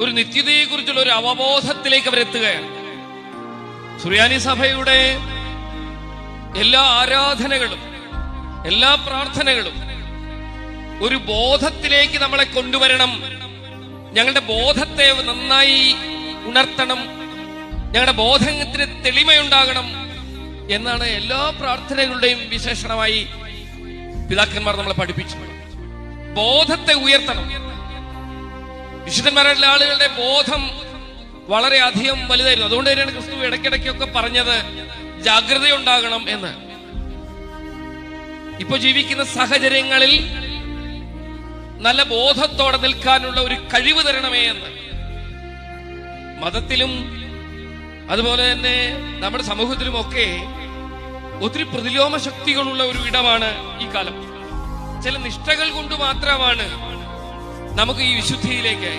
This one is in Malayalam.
ഒരു നിത്യതയെക്കുറിച്ചുള്ള ഒരു അവബോധത്തിലേക്ക് അവരെത്തുകയാണ്. സുറിയാനി സഭയുടെ എല്ലാ ആരാധനകളും എല്ലാ പ്രാർത്ഥനകളും ഒരു ബോധത്തിലേക്ക് നമ്മളെ കൊണ്ടുവരണം. ഞങ്ങളുടെ ബോധത്തെ നന്നായി ഉണർത്തണം. ഞങ്ങളുടെ ബോധത്തിന് തെളിമയുണ്ടാകണം എന്നാണ് എല്ലാ പ്രാർത്ഥനകളുടെയും വിശേഷണമായി പിതാക്കന്മാർ നമ്മളെ പഠിപ്പിച്ചു. ബോധത്തെ ഉയർത്തണം. വിശുദ്ധന്മാരായിട്ടുള്ള ആളുകളുടെ ബോധം വളരെ അധികം വലുതായിരുന്നു. അതുകൊണ്ട് തന്നെയാണ് ക്രിസ്തു ഇടയ്ക്കിടയ്ക്കൊക്കെ പറഞ്ഞത് ജാഗ്രതയുണ്ടാകണം എന്ന്. ഇപ്പൊ ജീവിക്കുന്ന സാഹചര്യങ്ങളിൽ നല്ല ബോധത്തോടെ നിൽക്കാനുള്ള ഒരു കഴിവ് തരണമേ എന്ന്. മതത്തിലും അതുപോലെ തന്നെ നമ്മുടെ സമൂഹത്തിലും ഒക്കെ ഒത്തിരി പ്രതിലോമ ശക്തികളുള്ള ഒരു ഇടമാണ് ഈ കാലം. ചില നിഷ്ഠകൾ കൊണ്ട് മാത്രമാണ് നമുക്ക് ഈ വിശുദ്ധിയിലേക്ക്